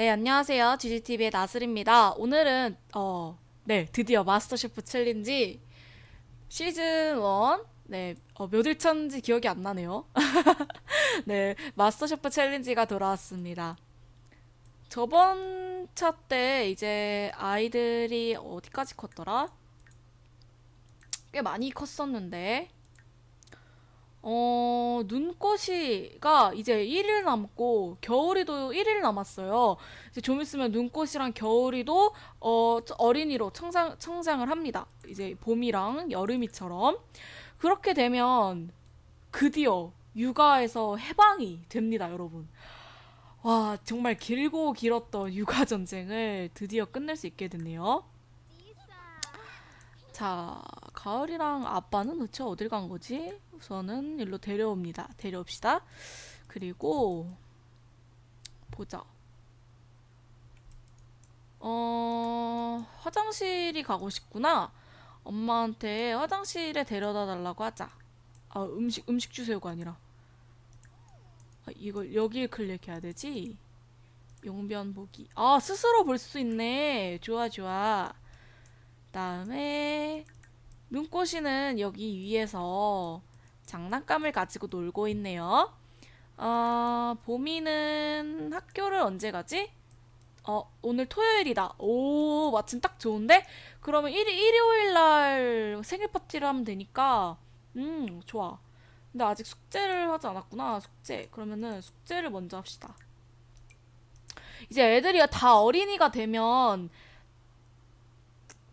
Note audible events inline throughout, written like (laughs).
네, 안녕하세요. GGTV의 나슬입니다. 오늘은, 어, 네, 드디어 마스터 셰프 챌린지 시즌 1, 네, 어, 몇 일차인지 기억이 안 나네요. (laughs) 네, 마스터 셰프 챌린지가 돌아왔습니다. 저번 차 때 이제 아이들이 어디까지 컸더라? 꽤 많이 컸었는데, 어, 눈꽃이가 이제 1일 남고 겨울이도 1일 남았어요. 이제 좀 있으면 눈꽃이랑 겨울이도 어, 어린이로 청장, 청장을 합니다. 이제 봄이랑 여름이처럼. 그렇게 되면 드디어 육아에서 해방이 됩니다, 여러분. 와, 정말 길고 길었던 육아 전쟁을 드디어 끝낼 수 있게 됐네요. 자, 가을이랑 아빠는 도대체 어딜 간 거지? 우선은 일로 데려옵니다. 데려옵시다. 그리고 보자. 어, 화장실이 가고 싶구나. 엄마한테 화장실에 데려다 달라고 하자. 아, 음식 음식 주세요가 아니라. 아, 이걸 여기에 클릭해야 되지. 용변 보기. 아, 스스로 볼 수 있네. 좋아, 좋아. 그다음에 눈꽃이는 여기 위에서 장난감을 가지고 놀고 있네요. 어, 봄이는 학교를 언제 가지? 어, 오늘 토요일이다. 오, 마침 딱 좋은데? 그러면 일, 일요일 날 생일 파티를 하면 되니까, 음, 좋아. 근데 아직 숙제를 하지 않았구나, 숙제. 그러면은 숙제를 먼저 합시다. 이제 애들이 다 어린이가 되면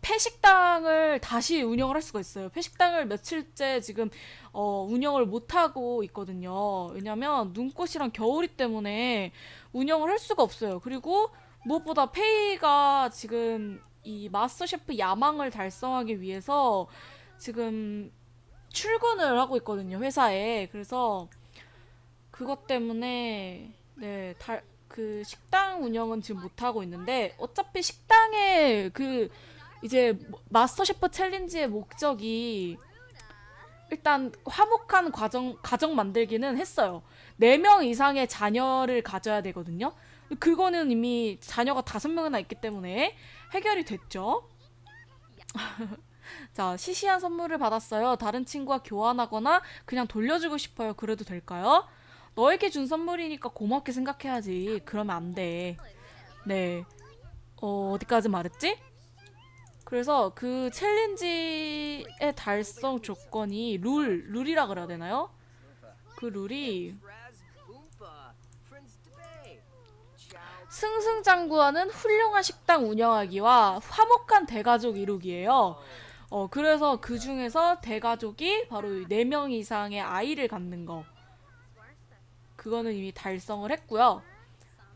폐식당을 다시 운영을 할 수가 있어요. 폐식당을 며칠째 지금 어, 운영을 못 하고 있거든요. 왜냐면 눈꽃이랑 겨울이 때문에 운영을 할 수가 없어요. 그리고 무엇보다 페이가 지금 이 마스터 셰프 야망을 달성하기 위해서 지금 출근을 하고 있거든요, 회사에. 그래서 그것 때문에 네, 달, 그 식당 운영은 지금 못 하고 있는데 어차피 식당에 그 이제 마스터 셰프 챌린지의 목적이 일단 화목한 과정, 가정 만들기는 했어요. 4명 이상의 자녀를 가져야 되거든요. 그거는 이미 자녀가 5명이나 있기 때문에 해결이 됐죠. (laughs) 자, 시시한 선물을 받았어요. 다른 친구와 교환하거나 그냥 돌려주고 싶어요. 그래도 될까요? 너에게 준 선물이니까 고맙게 생각해야지. 그러면 안 돼. 네. 어, 어디까지 말했지? 그래서 그 챌린지의 달성 조건이 룰, 룰이라 그래야 되나요? 그 룰이 승승장구하는 훌륭한 식당 운영하기와 화목한 대가족 이루기예요. 어, 그래서 그 중에서 대가족이 바로 4명 이상의 아이를 갖는 거. 그거는 이미 달성을 했고요.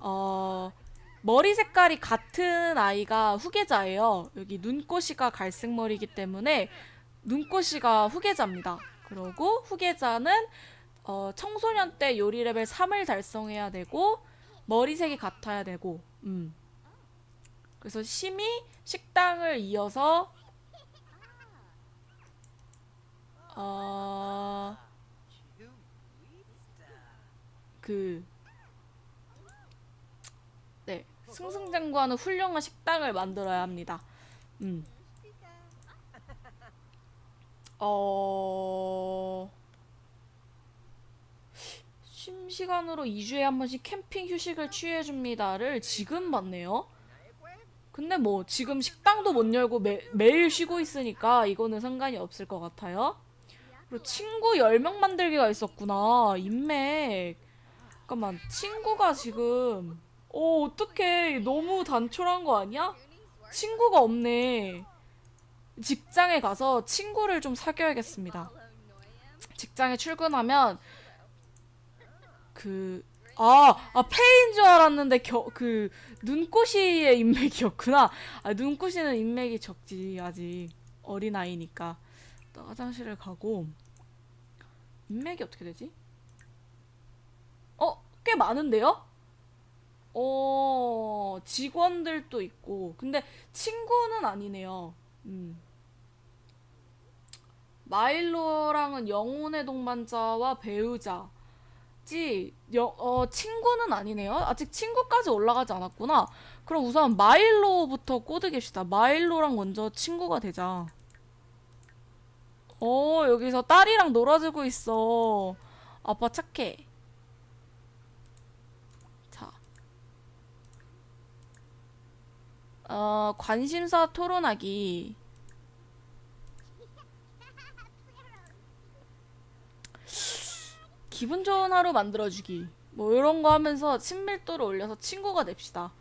어, 머리 색깔이 같은 아이가 후계자예요. 여기 눈꽃이가 갈색 머리이기 때문에 눈꽃이가 후계자입니다. 그리고 후계자는 어, 청소년 때 요리 레벨 3을 달성해야 되고 머리색이 같아야 되고 음. 그래서 심히 식당을 이어서 어, 그 네, 승승장구하는 훌륭한 식당을 만들어야 합니다. 음. 어... 심시간으로 2주에 한 번씩 캠핑 휴식을 취해줍니다를 지금 받네요. 근데 뭐 지금 식당도 못 열고 매, 매일 쉬고 있으니까 이거는 상관이 없을 것 같아요. 그리고 친구 10명 만들기가 있었구나. 인맥. 잠깐만, 친구가 지금 어, 어떡해. 너무 단촐한 거 아니야? 친구가 없네. 직장에 가서 친구를 좀 사귀어야겠습니다. 직장에 출근하면 그 아, 아 페이인 줄 알았는데 겨, 그 눈꽃이의 인맥이었구나. 아, 눈꽃이는 인맥이 적지 아직 어린 아이니까. 또 화장실을 가고 인맥이 어떻게 되지? 어, 꽤 많은데요? 어, 직원들도 있고. 근데 친구는 아니네요. 음. 마일로랑은 영혼의 동반자와 배우자. 아직 여, 어, 친구는 아니네요. 아직 친구까지 올라가지 않았구나. 그럼 우선 마일로부터 꼬드깁시다. 마일로랑 먼저 친구가 되자. 어, 여기서 딸이랑 놀아주고 있어. 아빠 착해. 자. 어, 관심사 토론하기. 기분 좋은 하루 만들어주기. 뭐 이런 거 하면서 친밀도를 올려서 친구가 됩시다.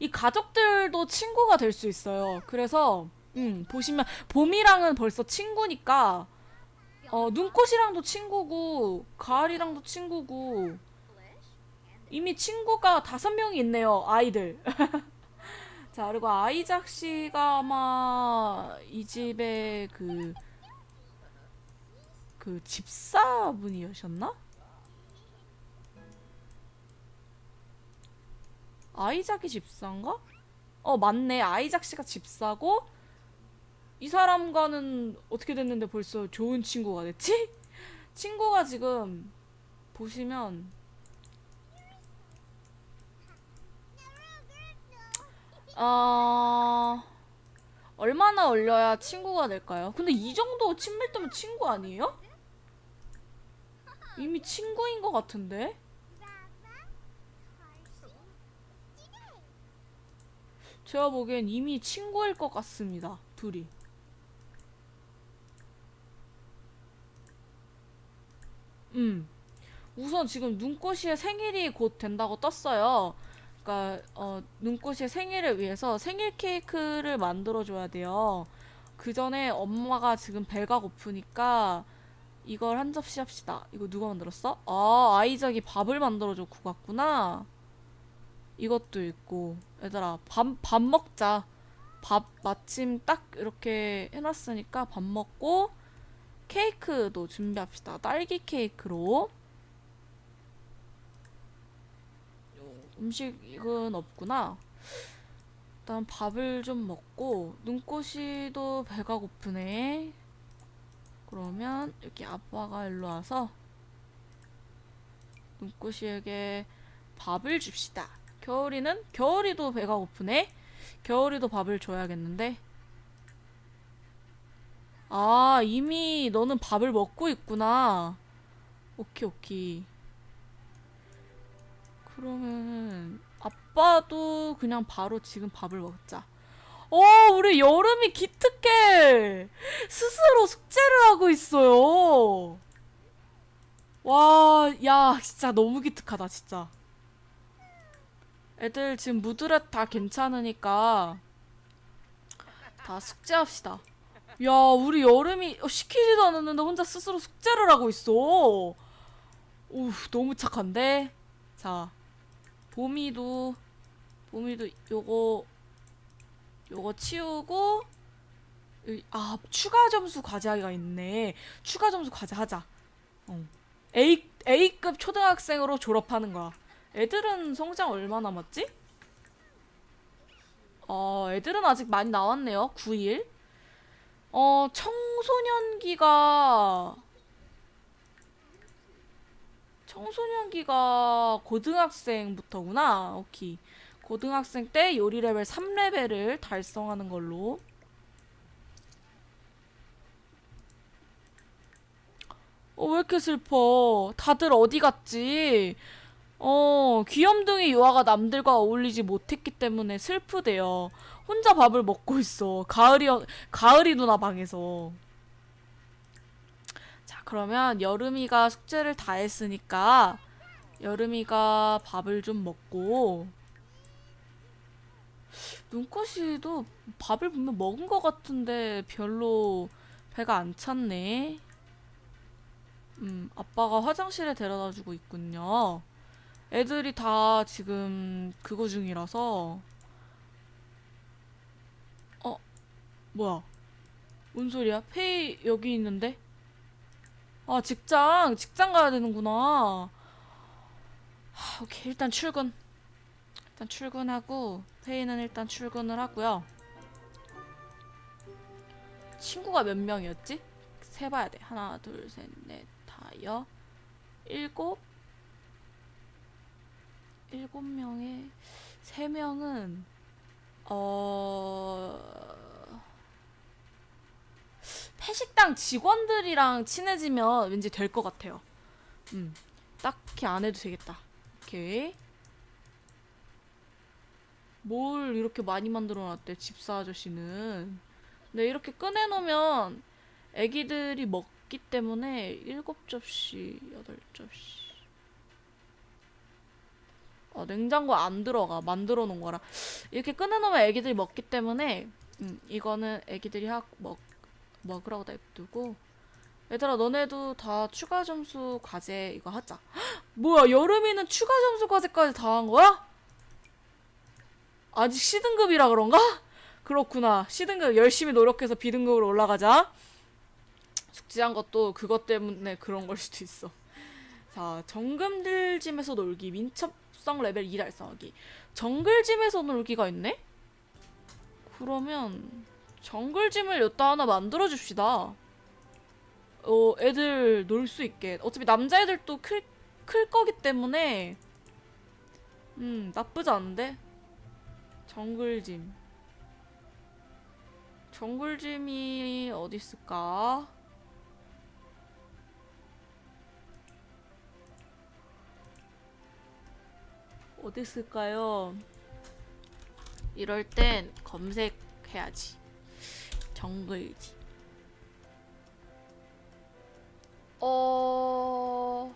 이 가족들도 친구가 될 수 있어요. 그래서 음, 보시면 봄이랑은 벌써 친구니까 어, 눈꽃이랑도 친구고 가을이랑도 친구고 이미 친구가 다섯 명이 있네요. 아이들. (laughs) 자, 그리고 아이작 씨가 아마 이 집의 그, 그 집사분이셨나? 아이작이 집사인가? 어, 맞네. 아이작 씨가 집사고, 이 사람과는 어떻게 됐는데 벌써 좋은 친구가 됐지? (laughs) 친구가 지금, 보시면, 어, 얼마나 올려야 친구가 될까요? 근데 이 정도 친밀도면 친구 아니에요? 이미 친구인 것 같은데? 제가 보기엔 이미 친구일 것 같습니다. 둘이. 음. 우선 지금 눈꽃이의 생일이 곧 된다고 떴어요. 그러니까 어, 눈꽃이의 생일을 위해서 생일 케이크를 만들어 줘야 돼요. 그 전에 엄마가 지금 배가 고프니까 이걸 한 접시 합시다. 이거 누가 만들었어? 아, 아이작이 밥을 만들어 줘 구갔구나. 이것도 있고 얘들아 밥, 밥 먹자 밥 마침 딱 이렇게 해놨으니까 밥 먹고 케이크도 준비합시다 딸기 케이크로 음식은 없구나 일단 밥을 좀 먹고 눈꽃이도 배가 고프네 그러면 여기 아빠가 일로 와서 눈꽃이에게 밥을 줍시다 겨울이는 겨울이도 배가 고프네. 겨울이도 밥을 줘야겠는데. 아, 이미 너는 밥을 먹고 있구나. 오케이, 오케이. 그러면 아빠도 그냥 바로 지금 밥을 먹자. 어, 우리 여름이 기특해. 스스로 숙제를 하고 있어요. 와, 야, 진짜 너무 기특하다, 진짜. 애들 지금 무드렛 다 괜찮으니까 다 숙제합시다. 야, 우리 여름이 어, 시키지도 않았는데 혼자 스스로 숙제를 하고 있어. 우, 너무 착한데? 자, 봄이도, 봄이도 요거, 요거 치우고, 이- 아, 추가 점수 과제가 있네. 추가 점수 과제 하자. 어. A, A급 초등학생으로 졸업하는 거야. 애들은 성장 얼마 남았지? 어, 애들은 아직 많이 나왔네요. 9일. 어, 청소년기가 청소년기가 고등학생부터구나. 오케이. 고등학생 때 요리 레벨 3레벨을 달성하는 걸로. 어, 왜 이렇게 슬퍼? 다들 어디 갔지? 어, 귀염둥이 유아가 남들과 어울리지 못했기 때문에 슬프대요. 혼자 밥을 먹고 있어. 가을이, 가을이 누나 방에서. 자, 그러면 여름이가 숙제를 다 했으니까, 여름이가 밥을 좀 먹고, 눈꽃이도 밥을 분명 먹은 것 같은데 별로 배가 안 찼네. 음, 아빠가 화장실에 데려다 주고 있군요. 애들이 다 지금 그거 중이라서 어 뭐야 뭔 소리야 페이 여기 있는데 아 직장 직장 가야 되는구나. 하, 오케이 일단 출근. 일단 출근하고 페이는 일단 출근을 하고요. 친구가 몇 명이었지? 세봐야 돼. 하나 둘 셋 넷 다여. 일곱. 일곱 명에 세 명은 어 폐식당 직원들이랑 친해지면 왠지 될 것 같아요. 음, 딱히 안 해도 되겠다. 오케이. 뭘 이렇게 많이 만들어놨대 집사 아저씨는. 근데 이렇게 꺼내놓으면 애기들이 먹기 때문에 일곱 접시, 여덟 접시. 어, 냉장고 안 들어가. 만들어 놓은 거라. 이렇게 꺼내놓으면 애기들이 먹기 때문에, 음, 이거는 애기들이 하, 먹, 먹으라고 냅두고. 얘들아, 너네도 다 추가 점수 과제 이거 하자. 헉, (gasps) 뭐야, 여름이는 추가 점수 과제까지 다 한 거야? 아직 C등급이라 그런가? 그렇구나. C등급 열심히 노력해서 B등급으로 올라가자. 숙지한 것도 그것 때문에 그런 걸 수도 있어. 자, 정금들짐에서 놀기, 민첩성 레벨 2 달성하기. 정글짐에서 놀기가 있네? 그러면 정글짐을 여기다 하나 만들어 줍시다. 어, 애들 놀 수 있게. 어차피 남자애들도 클, 클 거기 때문에 음, 나쁘지 않은데? 정글짐. 정글짐이 어디 있을까? 어디 있을까요? 이럴 땐 검색해야지. 정글짐. 어...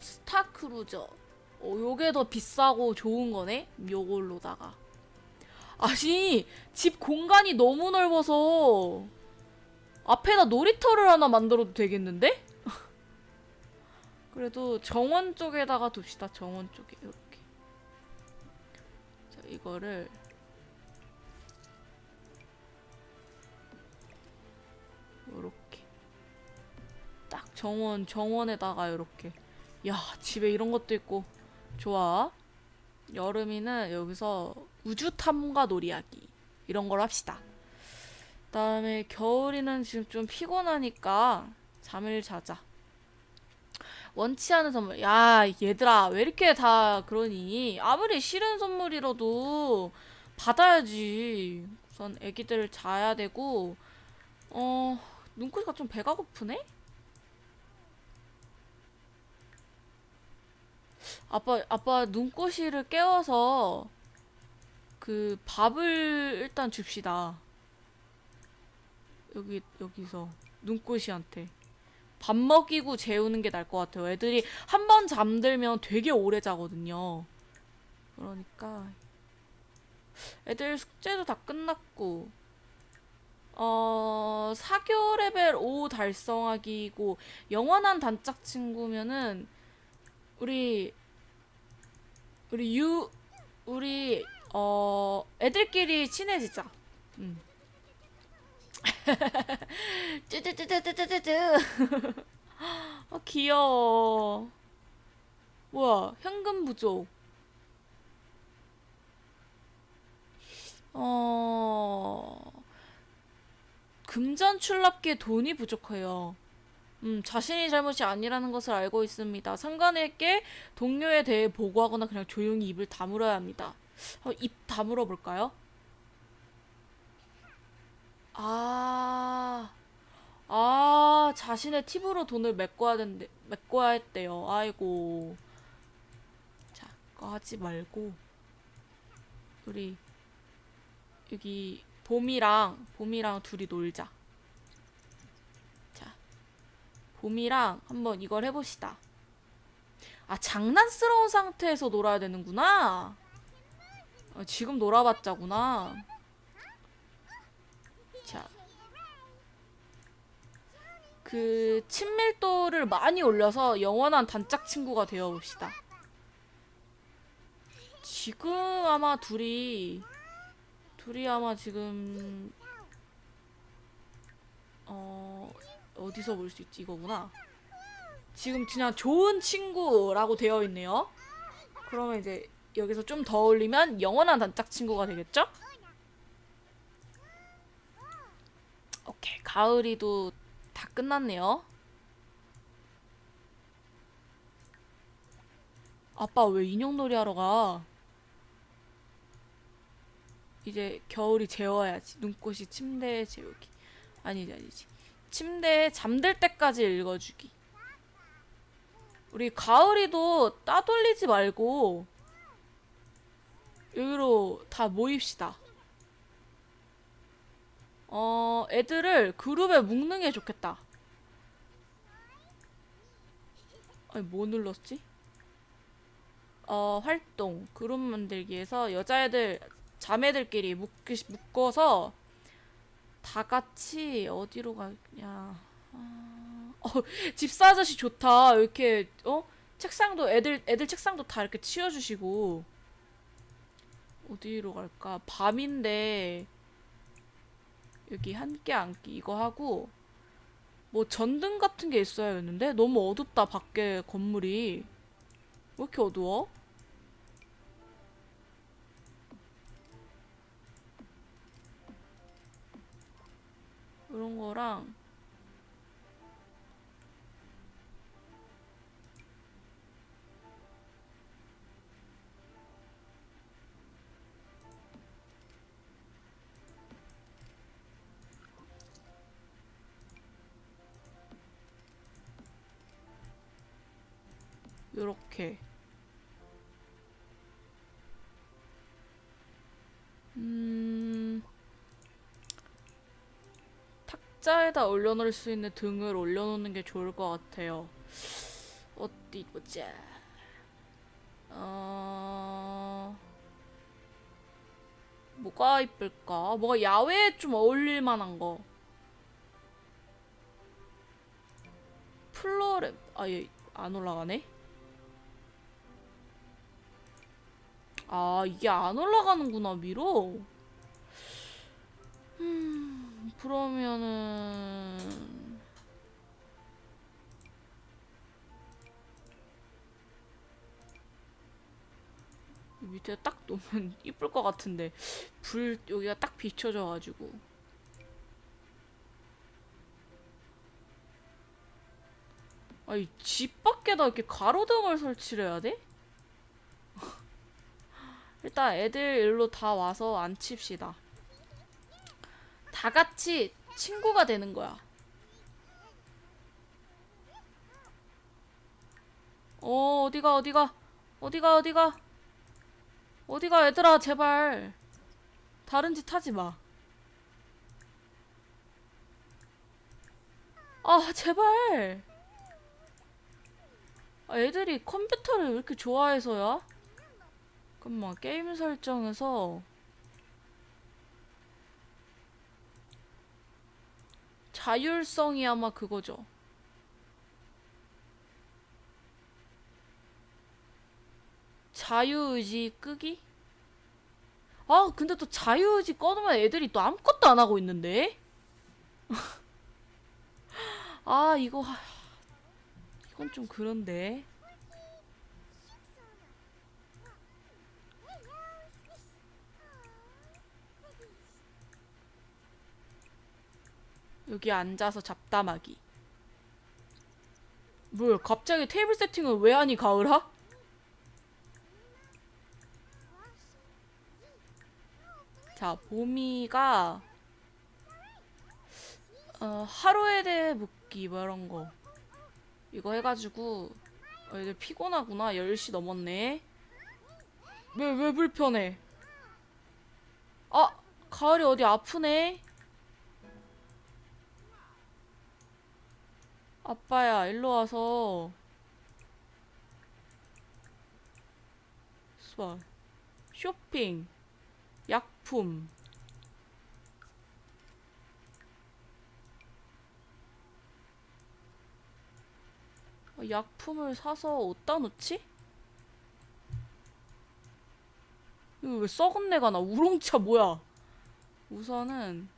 스타크루저. 어, 요게 더 비싸고 좋은 거네? 요걸로다가. 아니, 집 공간이 너무 넓어서 앞에다 놀이터를 하나 만들어도 되겠는데? (laughs) 그래도 정원 쪽에다가 둡시다. 정원 쪽에 이렇게. 자, 이거를 정원 정원에다가 이렇게. 야, 집에 이런 것도 있고 좋아. 여름이는 여기서 우주 탐과 놀이하기 이런 걸 합시다. 그다음에 겨울이는 지금 좀 피곤하니까 잠을 자자. 원치 않은 선물. 야, 얘들아, 왜 이렇게 다 그러니? 아무리 싫은 선물이라도 받아야지. 우선 애기들 자야 되고, 어, 눈코시가 좀 배가 고프네? 아빠, 아빠 눈꼬시를 깨워서 그 밥을 일단 줍시다. 여기, 여기서 눈꼬시한테. 밥 먹이고 재우는 게 나을 것 같아요. 애들이 한 번 잠들면 되게 오래 자거든요. 그러니까 애들 숙제도 다 끝났고 어 사교 레벨 5 달성하기고 영원한 단짝 친구면은 우리 우리 유 우리 어 애들끼리 친해지자. 음. (laughs) 쯔쯔쯔쯔쯔쯔쯔. 아 (laughs) 귀여워. 뭐야 현금 부족. 어 금전 출납기에 돈이 부족해요. 음, 자신이 잘못이 아니라는 것을 알고 있습니다. 상관에게 동료에 대해 보고하거나 그냥 조용히 입을 다물어야 합니다. 어, 입 다물어 볼까요? 아, 아, 자신의 팁으로 돈을 메꿔야 된대, 메꿔야 했대요. 아이고. 자, 그거 하지 말고, 우리, 여기, 봄이랑, 봄이랑 둘이 놀자. 자, 봄이랑 한번 이걸 해봅시다. 아, 장난스러운 상태에서 놀아야 되는구나. 어, 지금 놀아봤자구나. 자. 그 친밀도를 많이 올려서 영원한 단짝 친구가 되어 봅시다. 지금 아마 둘이 둘이 아마 지금 어 어디서 볼 수 있지 이거구나. 지금 그냥 좋은 친구라고 되어 있네요. 그러면 이제 여기서 좀 더 올리면 영원한 단짝 친구가 되겠죠? 오케이 가을이도 다 끝났네요. 아빠 왜 인형놀이 하러 가? 이제 겨울이 재워야지. 눈꽃이 침대에 재우기. 아니지, 아니지. 침대에 잠들 때까지 읽어주기. 우리 가을이도 따돌리지 말고 여기로 다 모입시다. 어, 애들을 그룹에 묶는 게 좋겠다. 아니, 뭐 눌렀지? 어, 활동, 그룹 만들기에서 여자애들, 자매들끼리 묶기, 묶어서 다 같이 어디로 가냐. 아, 어, 집사 아저씨 좋다. 이렇게, 어? 책상도, 애들, 애들 책상도 다 이렇게 치워주시고. 어디로 갈까? 밤인데, 여기 함께 앉기 이거 하고, 뭐 전등 같은 게 있어야 했는데? 너무 어둡다, 밖에 건물이. 왜 이렇게 어두워? 이런 거랑 요렇게. 음 탁자에다 올려놓을 수 있는 등을 올려놓는 게 좋을 것 같아요. 어디 보자. 어... 뭐가 이쁠까? 뭐가 야외에 좀 어울릴 만한 거. 플로레, 아, 얘안 올라가네? 아, 이게 안 올라가는구나, 위로? 음, 그러면은 이 밑에 딱 놓으면 (laughs) 이쁠 것 같은데 불 여기가 딱 비춰져가지고 아이 집 밖에다 이렇게 가로등을 설치를 해야 돼? (laughs) 일단 애들 일로 다 와서 앉힙시다. 다 같이 친구가 되는 거야. 어, 어디가, 어디가, 어디가, 어디가, 어디가, 얘들아, 제발. 다른 짓 하지 마. 아, 제발. 아, 애들이 컴퓨터를 왜 이렇게 좋아해서야? 잠깐만, 게임 설정에서 자율성이 아마 그거죠. 자유의지 끄기? 아, 근데 또 자유의지 꺼놓으면 애들이 또 아무것도 안 하고 있는데? (laughs) 아, 이거, 하, 이건 좀 그런데. 여기 앉아서 잡담하기. 뭐야, 갑자기 테이블 세팅을 왜 하니, 가을아? 자, 봄이가, 어, 하루에 대해 묻기, 뭐 이런 거. 이거 해가지고, 어, 애들 피곤하구나. 10시 넘었네. 왜, 왜 불편해? 아, 가을이 어디 아프네? 아빠야, 일로 와서. 수아, 쇼핑, 약품. 어, 약품을 사서 어디다 놓지? 이거 왜 썩은 내가 나? 우롱차 뭐야? 우선은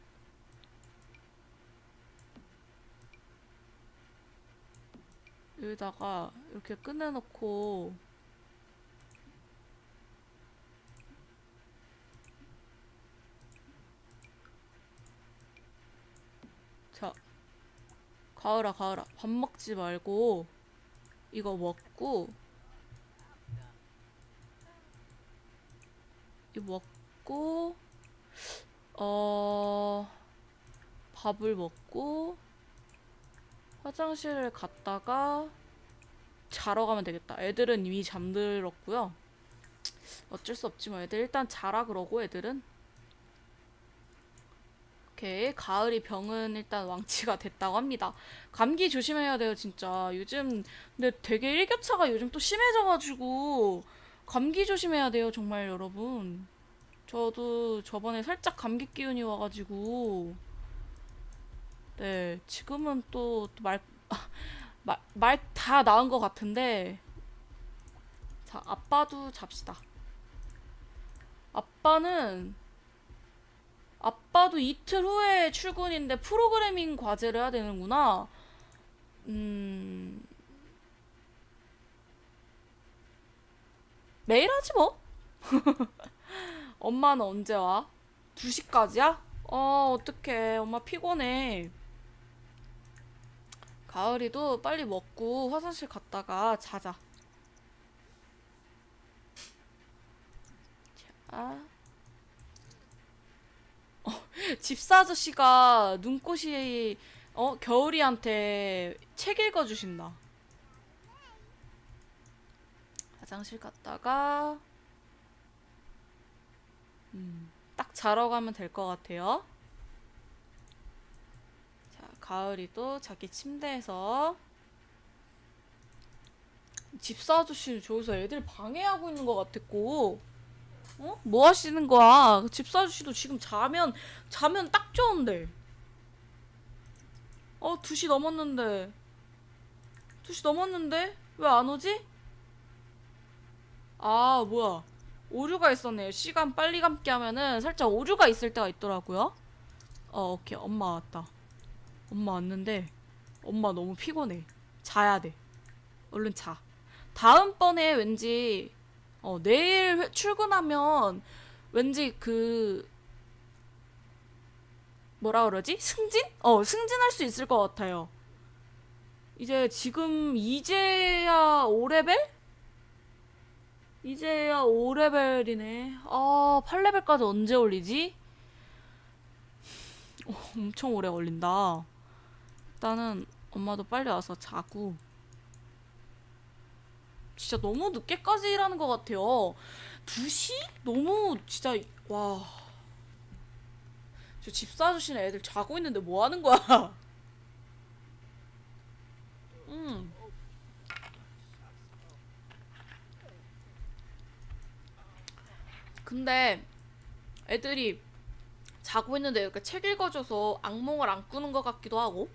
여기다가 이렇게 꺼내놓고 자 가을아 가을아. 밥 먹지 말고 이거 먹고 이거 먹고 어 밥을 먹고 화장실을 갔다가 자러 가면 되겠다. 애들은 이미 잠들었고요. 어쩔 수 없지 뭐 애들 일단 자라 그러고 애들은 오케이 가을이 병은 일단 왕치가 됐다고 합니다. 감기 조심해야 돼요 진짜 요즘 근데 되게 일교차가 요즘 또 심해져 가지고 감기 조심해야 돼요 정말 여러분. 저도 저번에 살짝 감기 기운이 와 가지고 네 지금은 또말말 (laughs) 다 나은 것 같은데 자 아빠도 잡시다. 아빠는 아빠도 이틀 후에 출근인데 프로그래밍 과제를 해야 되는구나. 음. 매일 하지 뭐. (laughs) 엄마는 언제 와? 2시까지야? 어, 어떡해. 엄마 피곤해. 가을이도 빨리 먹고 화장실 갔다가 자자. 자. 집사 아저씨가 눈꽃이 어 겨울이한테 책 읽어주신다. 화장실 갔다가 음, 딱 자러 가면 될 것 같아요. 자, 가을이도 자기 침대에서 집사 아저씨는 저기서 애들 방해하고 있는 것 같았고. 어? 뭐 하시는 거야? 집사 아저씨도 지금 자면 자면 딱 좋은데. 어, 2시 넘었는데. 2시 넘었는데? 왜 안 오지? 아, 뭐야. 오류가 있었네요. 시간 빨리 감기 하면은 살짝 오류가 있을 때가 있더라고요. 어, 오케이. 엄마 왔다. 엄마 왔는데 엄마 너무 피곤해. 자야 돼. 얼른 자. 다음번에 왠지 어, 내일 회- 출근하면 왠지 그 뭐라 그러지? 승진? 어, 승진할 수 있을 것 같아요. 이제 지금 이제야 5레벨? 이제야 5레벨이네. 아, 8레벨까지 언제 올리지? 어, 엄청 오래 걸린다. 일단은 엄마도 빨리 와서 자고. 진짜 너무 늦게까지 일하는 것 같아요. 2시? 너무 진짜 와. 저 집사 아저씨는 애들 자고 있는데 뭐 하는 거야? (laughs) 음. 근데 애들이 자고 있는데 이렇게 책 읽어줘서 악몽을 안 꾸는 것 같기도 하고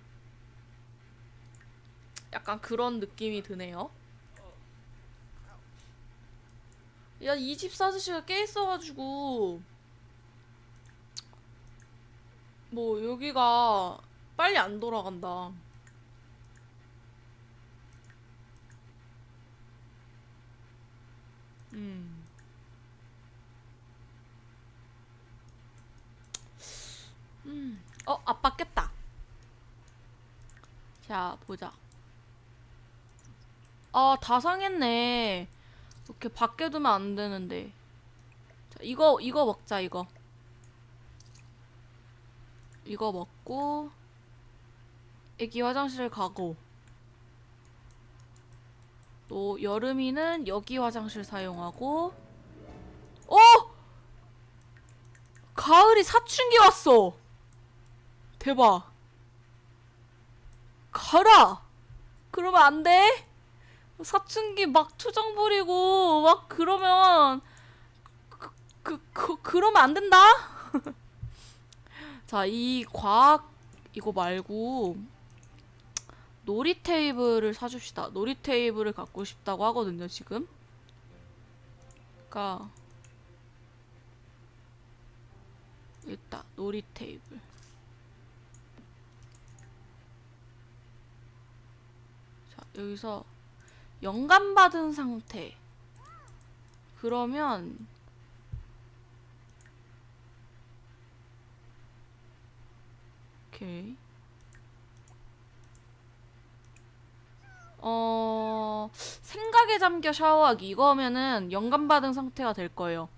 약간 그런 느낌이 드네요. 야, 이 집사 아저씨가 깨 있어가지고 뭐 여기가 빨리 안 돌아간다. 음. 음. 어, 아빠 깼다. 자, 보자. 아, 다 상했네. 이렇게 밖에 두면 안 되는데. 자, 이거, 이거 먹자, 이거. 이거 먹고, 애기 화장실 가고, 또, 여름이는 여기 화장실 사용하고, 어! 가을이 사춘기 왔어! 대박. 가라! 그러면 안 돼? 사춘기 막 투정 부리고 막 그러면 그, 그, 그 그러면 안 된다. (laughs) 자, 이 과학 이거 말고 놀이 테이블을 사줍시다. 놀이 테이블을 갖고 싶다고 하거든요, 지금. 그러니까 일단 놀이 테이블. 자, 여기서 영감 받은 상태. 그러면 오케이. 어, 생각에 잠겨 샤워하기. 이거 하면은 영감 받은 상태가 될 거예요.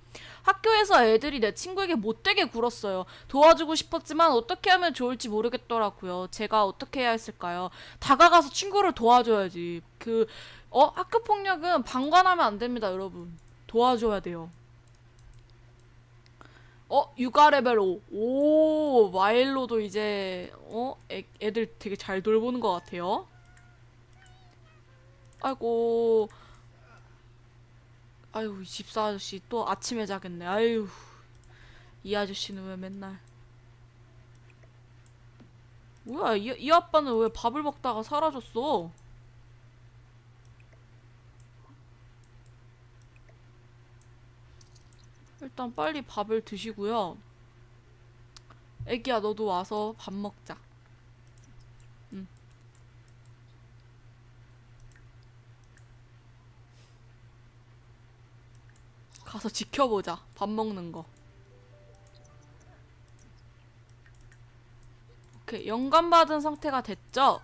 학교에서 애들이 내 친구에게 못되게 굴었어요. 도와주고 싶었지만 어떻게 하면 좋을지 모르겠더라고요. 제가 어떻게 해야 했을까요? 다가가서 친구를 도와줘야지. 그, 어, 학교 폭력은 방관하면 안 됩니다, 여러분. 도와줘야 돼요. 어, 육아 레벨 5. 오, 마일로도 이제, 어, 애, 애들 되게 잘 돌보는 것 같아요. 아이고, 아유, 이 집사 아저씨 또 아침에 자겠네. 아유, 이 아저씨는 왜 맨날. 뭐야, 이, 이 아빠는 왜 밥을 먹다가 사라졌어? 일단 빨리 밥을 드시고요. 애기야, 너도 와서 밥 먹자. 응. 가서 지켜보자. 밥 먹는 거. 오케이. 영감 받은 상태가 됐죠?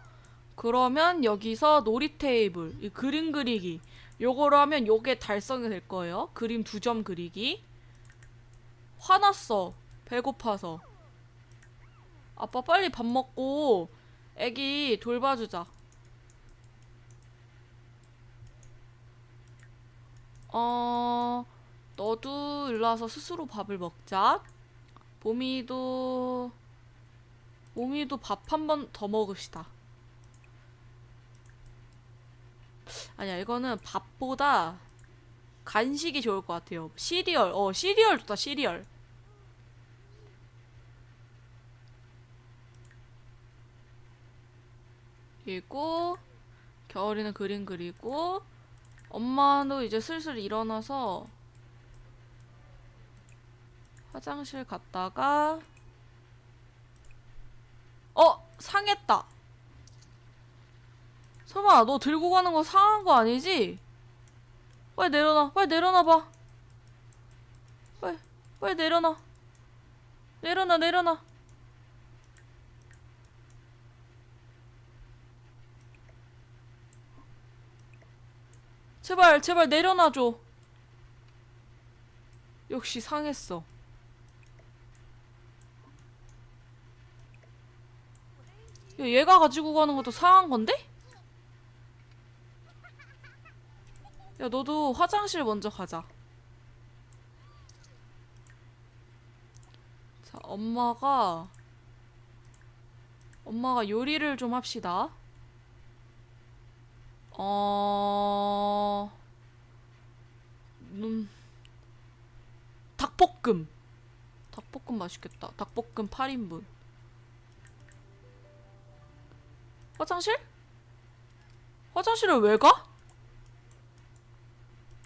그러면 여기서 놀이 테이블, 이 그림 그리기. 요거로 하면 요게 달성이 될 거예요. 그림 두 점 그리기. 화났어. 배고파서. 아빠 빨리 밥 먹고 애기 돌봐주자. 어, 너도 일로 와서 스스로 밥을 먹자. 봄이도, 봄이도 밥 한 번 더 먹읍시다. 아니야, 이거는 밥보다 간식이 좋을 것 같아요. 시리얼, 어, 시리얼 좋다, 시리얼. 그리고 겨울이는 그림 그리고 엄마도 이제 슬슬 일어나서 화장실 갔다가 어 상했다. 설마 너 들고 가는 거 상한 거 아니지? 빨리 내려놔. 빨리 내려놔 봐. 빨리 빨리 내려놔. 내려놔 내려놔. 제발 제발 내려놔줘. 역시 상했어. 야, 얘가 가지고 가는 것도 상한 건데? 야, 너도 화장실 먼저 가자. 자, 엄마가, 엄마가 요리를 좀 합시다. 어, 음, 닭볶음. 닭볶음 맛있겠다. 닭볶음 8인분. 화장실? 화장실을 왜 가?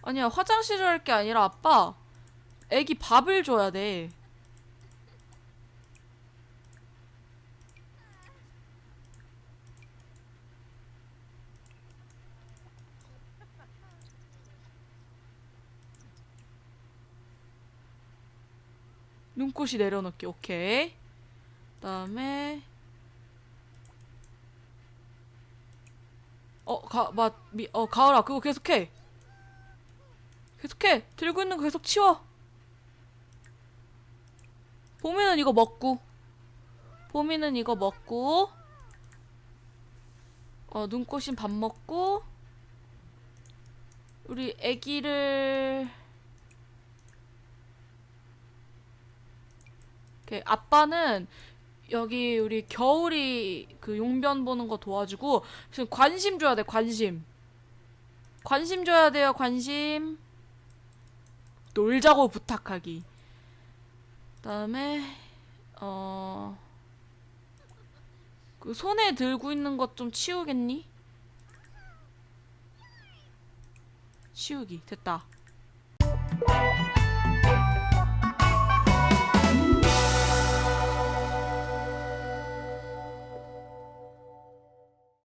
아니야, 화장실을 할 게 아니라 아빠, 애기 밥을 줘야 돼. 눈꽃이 내려놓기, 오케이. 그 다음에 어, 가, 마, 미, 어, 가을아, 그거 계속해. 계속해. 들고 있는 거 계속 치워. 봄이는 이거 먹고. 봄이는 이거 먹고. 어, 눈꽃인 밥 먹고. 우리 애기를. 이렇게 아빠는 여기 우리 겨울이 그 용변 보는 거 도와주고 지금 관심 줘야 돼 관심 관심 줘야 돼요 관심 놀자고 부탁하기. 그다음에 어 그 손에 들고 있는 것 좀 치우겠니? 치우기. 됐다